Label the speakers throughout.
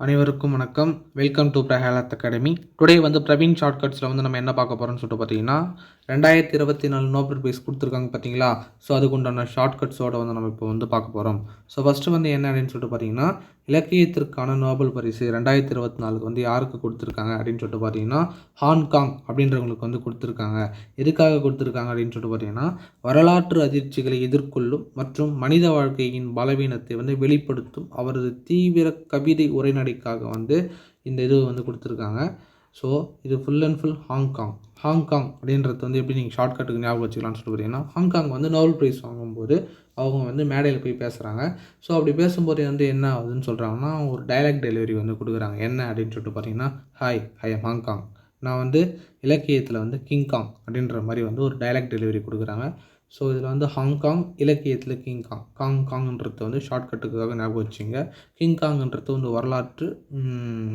Speaker 1: அனைவருக்கும் வணக்கம். Welcome to Prahlad academy today வந்து பிரவீன் ஷார்ட்கட்ஸில் வந்து நம்ம என்ன பார்க்க போகிறோம்னு சொல்லிட்டு பார்த்தீங்கன்னா ரெண்டாயிரத்தி இருபத்தி நாலு நோபல் ப்ரைஸ் கொடுத்துருக்காங்க பார்த்தீங்களா? ஸோ அதுக்கு உண்டான ஷார்ட்கட்ஸோட வந்து நம்ம இப்போ வந்து பார்க்க போகிறோம் ஸோ ஃபஸ்ட்டு வந்து என்ன அப்படின்னு சொல்லிட்டு பார்த்தீங்கன்னா இலக்கியத்திற்கான நோபல் பரிசு ரெண்டாயிரத்தி இருபத்தி நாலுக்கு வந்து யாருக்கு கொடுத்துருக்காங்க அப்படின்னு சொல்லிட்டு பார்த்தீங்கன்னா ஹாங்காங் அப்படின்றவங்களுக்கு வந்து கொடுத்துருக்காங்க. எதுக்காக கொடுத்துருக்காங்க அப்படின்னு சொல்லிட்டு பார்த்தீங்கன்னா வரலாற்று அதிர்ச்சிகளை எதிர்கொள்ளும் மற்றும் மனித வாழ்க்கையின் பலவீனத்தை வந்து வெளிப்படுத்தும் அவரது தீவிர கவிதை உரைநடை உரைநடைக்காக வந்து இந்த இது வந்து கொடுத்துருக்காங்க. ஸோ இது full and full Hong Kong Hong Kong அப்படின்றது வந்து எப்படி நீங்கள் ஷார்ட்கட்டுக்கு ஞாபகம் வச்சுக்கலாம்னு சொல்லிட்டு பார்த்தீங்கன்னா ஹாங்காங் வந்து நோபல் ப்ரைஸ் வாங்கும்போது அவங்க வந்து மேடையில் போய் பேசுகிறாங்க ஸோ அப்படி பேசும்போது வந்து என்ன ஆகுதுன்னு சொல்கிறாங்கன்னா ஒரு டைலாக் டெலிவரி வந்து கொடுக்குறாங்க. என்ன அப்படின்னு சொல்லிட்டு பார்த்தீங்கன்னா ஹாய் ஹை ஹாங்காங் நான் வந்து இலக்கியத்தில் வந்து கிங்காங் அப்படின்ற மாதிரி வந்து ஒரு டைலாக் டெலிவரி கொடுக்குறாங்க. ஸோ இதில் வந்து ஹாங்காங் இலக்கியத்தில் கிங்காங் காங் காங்ன்றது வந்து ஷார்ட்கட்டுக்காக ஞாபகம் வச்சுங்க. கிங்காங்ன்றது வந்து வரலாற்று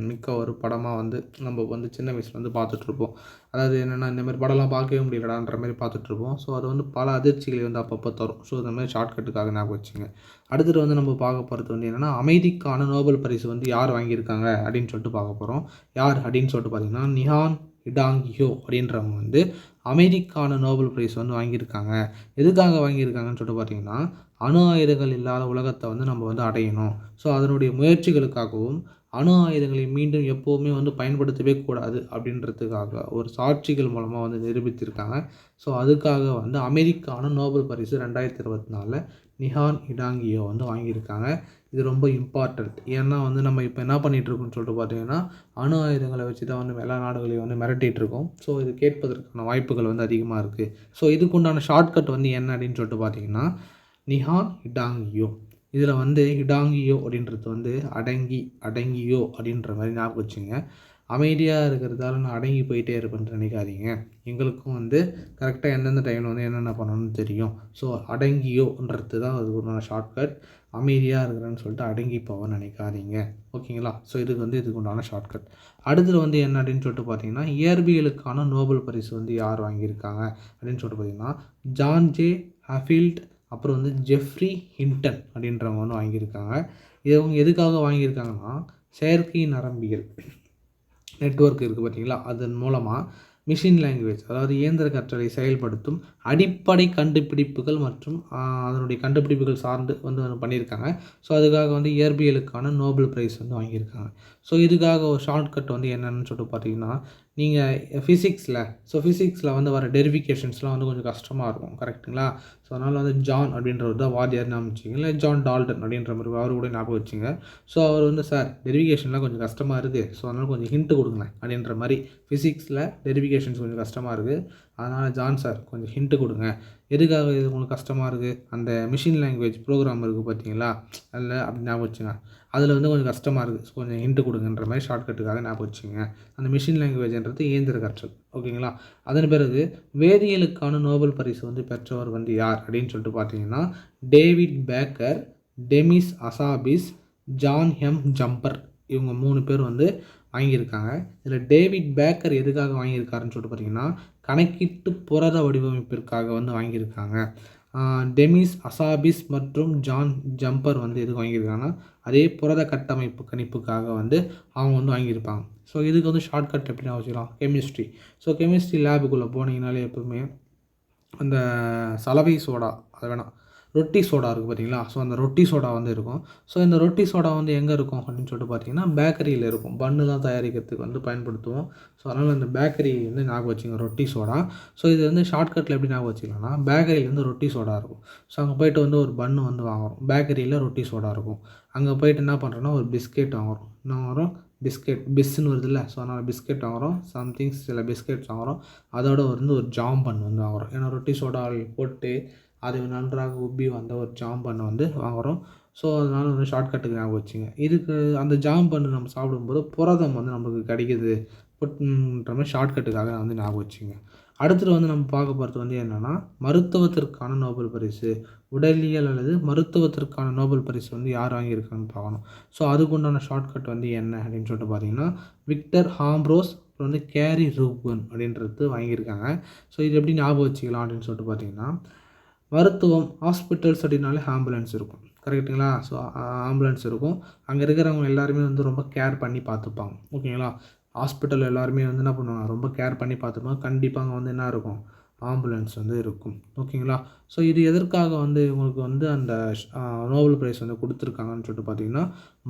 Speaker 1: மிக்க ஒரு படமாக வந்து நம்ம வந்து சின்ன வயசில் வந்து பார்த்துட்ருப்போம். அதாவது என்னென்னா இந்தமாரி படம்லாம் பார்க்கவே முடியலடான்ற மாதிரி பார்த்துட்ருப்போம். ஸோ அது வந்து பல அதிர்ச்சிகளை வந்து அப்பப்போ தரும். ஸோ இந்த மாதிரி ஷார்ட்கட்டுக்காக ஞாபகம் வச்சுங்க. அடுத்தது வந்து நம்ம பார்க்க போகிறது வந்து என்னென்னா அமைதிக்கான நோபல் பரிசு வந்து யார் வாங்கியிருக்காங்க அப்படின்னு சொல்லிட்டு பார்க்க போகிறோம் யார் அப்படின்னு சொல்லிட்டு பார்த்தீங்கன்னா நிஹான் இடாங்கியோ அப்படின்றவங்க வந்து அமெரிக்கான நோபல் பிரைஸ் வந்து வாங்கியிருக்காங்க. எதுக்காக வாங்கியிருக்காங்கன்னு சொல்லிட்டு பார்த்தீங்கன்னா அணு ஆயுதங்கள் இல்லாத உலகத்தை வந்து நம்ம வந்து அடையணும். ஸோ அதனுடைய முயற்சிகளுக்காகவும் அணு ஆயுதங்களை மீண்டும் எப்போவுமே வந்து பயன்படுத்தவே கூடாது அப்படின்றதுக்காக ஒரு சாட்சிகள் மூலமாக வந்து நிரூபித்திருக்காங்க. ஸோ அதுக்காக வந்து அமெரிக்கான நோபல் பரிசு ரெண்டாயிரத்தி இருபத்தி நாலில் நிஹான் இடாங்கியோ வந்து வாங்கியிருக்காங்க. இது ரொம்ப இம்பார்ட்டண்ட் ஏன்னா வந்து நம்ம இப்போ என்ன பண்ணிட்டு இருக்கோம்னு சொல்லிட்டு பார்த்தீங்கன்னா அணு ஆயுதங்களை வச்சு தான் வந்து எல்லா நாடுகளையும் வந்து மிரட்டிட்டு இருக்கோம் ஸோ இது கேட்பதற்கான வாய்ப்புகள் வந்து அதிகமாக இருக்குது ஸோ இதுக்குண்டான ஷார்ட்கட் வந்து என்ன அப்படின்னு சொல்லிட்டு பார்த்தீங்கன்னா நிஹான் இடாங்கியோ இதில் வந்து இடாங்கியோ அப்படின்றது வந்து அடங்கி அடங்கியோ அப்படின்ற மாதிரி ஞாபகம் வச்சுங்க. அமைதியாக இருக்கிறதால நான் அடங்கி போயிட்டே இருப்பேன்னு நினைக்காதீங்க. எங்களுக்கும் வந்து கரெக்டாக எந்தெந்த டைமில் வந்து என்னென்ன பண்ணணும்னு தெரியும். ஸோ அடங்கியோன்றது தான் அது ஒரு ஷார்ட்கட் அமைதியாக இருக்கிறேன்னு சொல்லிட்டு அடங்கி போவேன்னு நினைக்காதீங்க. ஓகேங்களா? ஸோ இதுக்கு வந்து இதுக்கு உண்டான ஷார்ட்கட் அடுத்தது வந்து என்ன அப்படின்னு சொல்லிட்டு பார்த்தீங்கன்னா இயற்பியலுக்கான நோபல் பரிசு வந்து யார் வாங்கியிருக்காங்க? அப்படின்னு சொல்லிட்டு பார்த்தீங்கன்னா ஜான் ஜே ஹஃபீல்ட் அப்புறம் வந்து ஜெஃப்ரி ஹிண்டன் அப்படின்றவங்க வந்து வாங்கியிருக்காங்க. இவங்க எதுக்காக வாங்கியிருக்காங்கன்னா செயற்கை நரம்பியல். நெட்வொர்க் இருக்குது பார்த்தீங்களா? அதன் மூலமாக மிஷின் லாங்குவேஜ் அதாவது இயந்திர கற்றலை செயல்படுத்தும் அடிப்படை கண்டுபிடிப்புகள் மற்றும் அதனுடைய கண்டுபிடிப்புகள் சார்ந்து வந்து வந்து பண்ணியிருக்காங்க. ஸோ அதுக்காக வந்து இயற்பியலுக்கான நோபல் ப்ரைஸ் வந்து வாங்கியிருக்காங்க. ஸோ இதுக்காக ஒரு ஷார்ட்கட் வந்து என்னென்னு சொல்லிட்டு பார்த்தீங்கன்னா நீங்கள் ஃபிசிக்ஸில் ஸோ ஃபிசிக்ஸில் வந்து வர டெரிஃபிகேஷன்ஸ்லாம் வந்து கொஞ்சம் கஷ்டமாக இருக்கும் கரெக்ட்டுங்களா ஸோ அதனால் வந்து ஜான் அப்படின்றவர் தான் வாத்தியார் ஞாபகம் இல்லை ஜான் டால்டன் அப்படின்ற மாதிரி அவர் கூட ஞாபகம் வச்சுங்க ஸோ அவர் வந்து சார் டெரிவிகேஷன்லாம் கொஞ்சம் கஷ்டமாக இருக்குது ஸோ அதனால் கொஞ்சம் ஹிண்ட்டு கொடுங்களேன் அப்படின்ற மாதிரி ஃபிசிக்ஸில் டெரிஃபிகேஷன்ஸ் கொஞ்சம் கஷ்டமாக இருக்குது அதனால் ஜான் சார் கொஞ்சம் ஹிண்ட்டு கொடுங்க. எதுக்காக இது உங்களுக்கு கஷ்டமாக இருக்குது அந்த மிஷின் லாங்குவேஜ் ப்ரோக்ராம் இருக்குது பார்த்தீங்களா அதில் அப்படி ஞாபகம் வச்சுங்க. அதில் வந்து கொஞ்சம் கஷ்டமாக இருக்குது கொஞ்சம் ஹிண்ட்டு கொடுங்கன்ற மாதிரி ஷார்ட்கட்டுக்காக ஞாபகம் வச்சுங்க. அந்த மிஷின் லாங்குவேஜ்ன்றது இயந்திர கற்றல். ஓகேங்களா அதன் பிறகு வேதியியலுக்கான நோபல் பரிசு வந்து பெற்றவர் வந்து யார்? அப்படின்னு சொல்லிட்டு பார்த்தீங்கன்னா David Baker Demis Hassabis John hem Jumper. இவங்க மூணு பேர் வந்து வாங்கியிருக்காங்க. இதில் டேவிட் பேக்கர் எதுக்காக வாங்கியிருக்காருன்னு சொல்லிட்டு பார்த்தீங்கன்னா கணக்கிட்டு புரத வடிவமைப்பிற்காக வந்து வாங்கியிருக்காங்க. டெமிஸ் அசாபிஸ் மற்றும் ஜான் ஜம்பர் வந்து எதுக்கு வாங்கியிருக்காங்கன்னா அதே புரத கட்டமைப்பு கணிப்புக்காக வந்து அவங்க வந்து வாங்கியிருப்பாங்க. ஸோ இதுக்கு வந்து ஷார்ட்கட் எப்படி நான் வச்சுக்கலாம் கெமிஸ்ட்ரி ஸோ கெமிஸ்ட்ரி லேபுக்குள்ளே போனீங்கனாலே எப்பவுமே அந்த சலவை சோடா அது வேணாம். ரொட்டி சோடா இருக்குது பார்த்தீங்களா ஸோ அந்த ரொட்டி சோடா வந்து இருக்கும். ஸோ இந்த ரொட்டி சோடா வந்து எங்கே இருக்கும் அப்படின்னு சொல்லிட்டு பார்த்தீங்கன்னா பேக்கரியில் இருக்கும். பன்னு தான் தயாரிக்கிறதுக்கு வந்து பயன்படுத்துவோம். ஸோ அதனால் இந்த பேக்கரி வந்து ஞாபகம் வச்சுங்க ரொட்டி சோடா. ஸோ இது வந்து ஷார்ட்கட்டில் எப்படி ஞாபகம் வச்சுக்கலாம்னா பேக்கரியில் வந்து ரொட்டி சோடா இருக்கும். ஸோ அங்கே போயிட்டு வந்து ஒரு பன்னு வந்து வாங்குறோம். பேக்கரியில் ரொட்டி சோடா இருக்கும். அங்கே போயிட்டு என்ன பண்ணுறோன்னா ஒரு பிஸ்கெட் வாங்குறோம். என்ன வாங்குறோம்? பிஸ்கெட் பிஸ்ன்னு வருதுல்ல ஸோ அதனால் பிஸ்கெட் வாங்குறோம். சம்திங்ஸ் சில பிஸ்கெட்ஸ் வாங்குறோம். அதோட வந்து ஒரு ஜாம்பன் வந்து வாங்குறோம். ஏன்னா ரொட்டி சோடாவில் போட்டு அது நன்றாக உப்பி வந்த ஒரு ஜாம்பன் வந்து வாங்குறோம். ஸோ அதனால் வந்து ஷார்ட்கட்டுக்கு ஞாபகம் வச்சுங்க. இதுக்கு அந்த ஜாம்பன் நம்ம சாப்பிடும்போது புரதம் வந்து நமக்கு கிடைக்கிது. புட்ன்ற மாதிரி ஷார்ட்கட்டுக்காக வந்து ஞாபகம் வச்சுங்க. அடுத்தது வந்து நம்ம பார்க்க போகிறது வந்து என்னென்னா மருத்துவத்திற்கான நோபல் பரிசு. உடலியல் அல்லது மருத்துவத்திற்கான நோபல் பரிசு வந்து யார் வாங்கியிருக்காங்கன்னு பார்க்கணும். ஸோ அதுக்குண்டான ஷார்ட்கட் வந்து என்ன அப்படின்னு சொல்லிட்டு பார்த்தீங்கன்னா விக்டர் ஹாம்ப்ரோஸ் அப்புறம் வந்து கேரி ரூபன் அப்படின்றது வாங்கியிருக்காங்க. ஸோ இது எப்படி ஞாபகம் வச்சுக்கலாம் அப்படின்னு சொல்லிட்டு பார்த்தீங்கன்னா மருத்துவம் ஹாஸ்பிட்டல்ஸ் அப்படின்னாலே ஆம்புலன்ஸ் இருக்கும். கரெக்டுங்களா ஸோ ஆம்புலன்ஸ் இருக்கும். அங்கே இருக்கிறவங்க எல்லாருமே வந்து ரொம்ப கேர் பண்ணி பார்த்துப்பாங்க. ஓகேங்களா ஹாஸ்பிட்டல் எல்லாருமே வந்து என்ன பண்ணுவாங்க? ரொம்ப கேர் பண்ணி பார்த்துப்பாங்க. கண்டிப்பாக அங்கே வந்து என்ன இருக்கும்? ஆம்புலன்ஸ் வந்து இருக்கும். ஓகேங்களா ஸோ இது எதற்காக வந்து இவங்களுக்கு வந்து அந்த நோபல் ப்ரைஸ் வந்து கொடுத்துருக்காங்கன்னு சொல்லிட்டு பார்த்தீங்கன்னா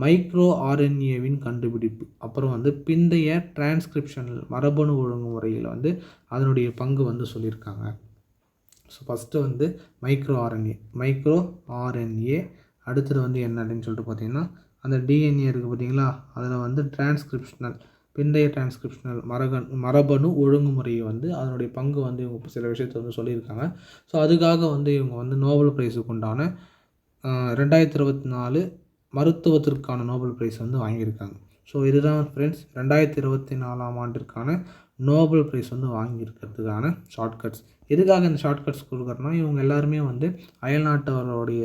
Speaker 1: மைக்ரோ ஆர்என்ஏவின் கண்டுபிடிப்பு. அப்புறம் வந்து பிந்தைய டிரான்ஸ்கிரிப்ஷன் மரபணு ஒழுங்குமுறையில் வந்து அதனுடைய பங்கு வந்து சொல்லியிருக்காங்க. ஸோ ஃபஸ்ட்டு வந்து மைக்ரோ ஆர்என்ஏ மைக்ரோ ஆர்என்ஏ அடுத்தது வந்து என்ன அப்படின்னு சொல்லிட்டு பார்த்தீங்கன்னா அந்த டிஎன்ஏ இருக்குது பார்த்தீங்களா? அதில் வந்து டிரான்ஸ்கிரிப்ஷனல் பிந்தைய டிரான்ஸ்கிரிப்ஷனல் மரகன் மரபணு ஒழுங்குமுறையை வந்து அதனுடைய பங்கு வந்து இவங்க சில விஷயத்தை வந்து சொல்லியிருக்காங்க. ஸோ அதுக்காக வந்து இவங்க வந்து நோபல் ப்ரைஸுக்கு உண்டான ரெண்டாயிரத்தி இருபத்தி நாலு மருத்துவத்திற்கான நோபல் ப்ரைஸ் வந்து வாங்கியிருக்காங்க. ஸோ இதுதான் ஃப்ரெண்ட்ஸ் ரெண்டாயிரத்தி இருபத்தி நாலாம் ஆண்டிற்கான நோபல் ப்ரைஸ் வந்து வாங்கியிருக்கிறதுக்கான ஷார்ட்கட்ஸ் எதுக்காக இந்த ஷார்ட்கட்ஸ் கொடுக்குறோன்னா இவங்க எல்லாருமே வந்து அயல்நாட்டவருடைய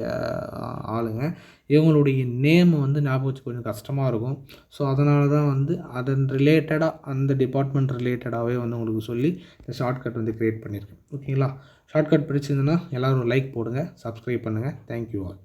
Speaker 1: ஆளுங்க. இவங்களுடைய நேம் வந்து ஞாபகம் வச்சு கொஞ்சம் கஷ்டமாக இருக்கும். ஸோ அதனால தான் வந்து அதன் ரிலேட்டடாக அந்த டிபார்ட்மெண்ட் ரிலேட்டடாகவே வந்து உங்களுக்கு சொல்லி இந்த ஷார்ட்கட் வந்து க்ரியேட் பண்ணியிருக்கேன். ஓகேங்களா ஷார்ட்கட் பிடிச்சிருந்ததுன்னா எல்லோரும் லைக் போடுங்க சப்ஸ்கிரைப் பண்ணுங்கள் தேங்க்யூ ஆல்